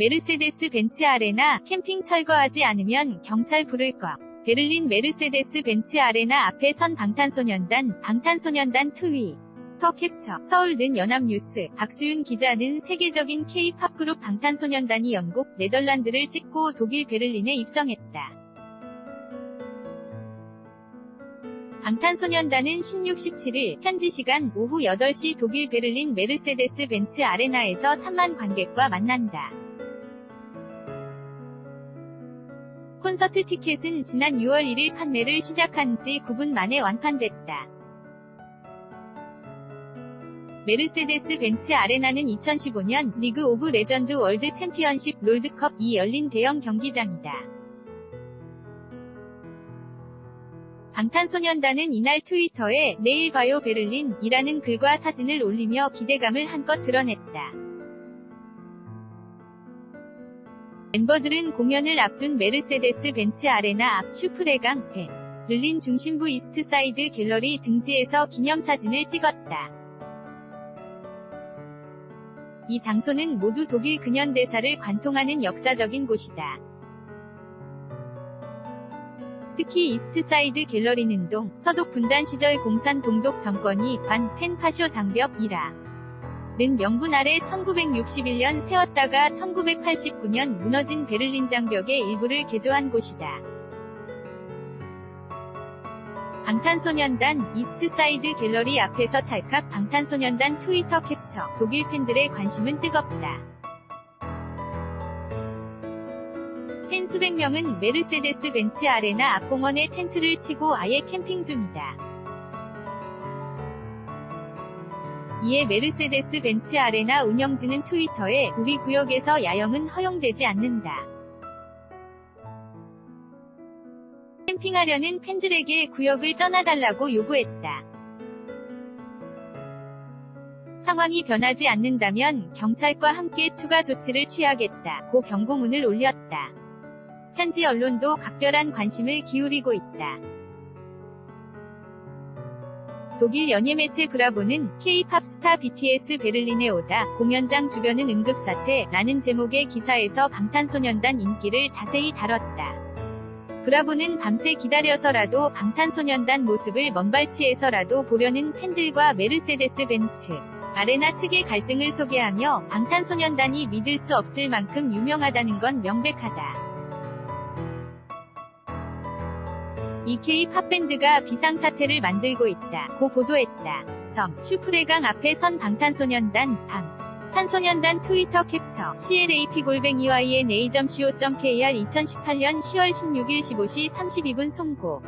메르세데스 벤츠 아레나 캠핑 철거하지 않으면 경찰 부를 거. 베를린 메르세데스 벤츠 아레나 앞에 선 방탄소년단, 방탄소년단 트위. 터 캡처, 서울는 연합뉴스, 박수윤 기자는 세계적인 K-팝 그룹 방탄소년단이 영국, 네덜란드를 찍고 독일 베를린에 입성했다. 방탄소년단은 16, 17일 현지 시간 오후 8시 독일 베를린 메르세데스 벤츠 아레나에서 3만 관객과 만난다. 콘서트 티켓은 지난 6월 1일 판매를 시작한 지 9분 만에 완판됐다. 메르세데스 벤츠 아레나는 2015년 리그 오브 레전드 월드 챔피언십 롤드컵이 열린 대형 경기장이다. 방탄소년단은 이날 트위터에 내일 봐요 베를린이라는 글과 사진을 올리며 기대감을 한껏 드러냈다. 멤버들은 공연을 앞둔 메르세데스 벤츠 아레나 앞 슈프레강 벤 를린 중심부 이스트사이드 갤러리 등지에서 기념사진을 찍었다. 이 장소는 모두 독일 근현대사를 관통하는 역사적인 곳이다. 특히 이스트사이드 갤러리는 동, 서독 분단 시절 공산 동독 정권이 반, 펜파쇼 장벽이라. 는 명분 아래 1961년 세웠다가 1989년 무너진 베를린 장벽의 일부를 개조한 곳이다. 방탄소년단 이스트사이드 갤러리 앞에서 찰칵 방탄소년단 트위터 캡처 독일 팬들의 관심은 뜨겁다. 팬 수백 명은 메르세데스 벤츠 아레나 앞 공원에 텐트를 치고 아예 캠핑 중이다. 이에 메르세데스 벤츠 아레나 운영진은 트위터에 우리 구역에서 야영은 허용되지 않는다. 캠핑하려는 팬들에게 구역을 떠나달라고 요구했다. 상황이 변하지 않는다면 경찰과 함께 추가 조치를 취하겠다. 고 경고문을 올렸다. 현지 언론도 각별한 관심을 기울이고 있다. 독일 연예 매체 브라보는 K-팝 스타 BTS 베를린에 오다 공연장 주변은 응급사태 라는 제목의 기사에서 방탄소년단 인기를 자세히 다뤘다. 브라보는 밤새 기다려서라도 방탄소년단 모습을 먼발치에서라도 보려는 팬들과 메르세데스 벤츠 아레나 측의 갈등을 소개하며 방탄소년단이 믿을 수 없을 만큼 유명하다는 건 명백하다. 이 K-팝 밴드가 비상사태를 만들고 있다. 고 보도했다. 점 슈프레강 앞에 선 방탄소년단 방 탄소년단 트위터 캡처 CLAP 골뱅이 YNA.co.kr 2018년 10월 16일 15시 32분 송고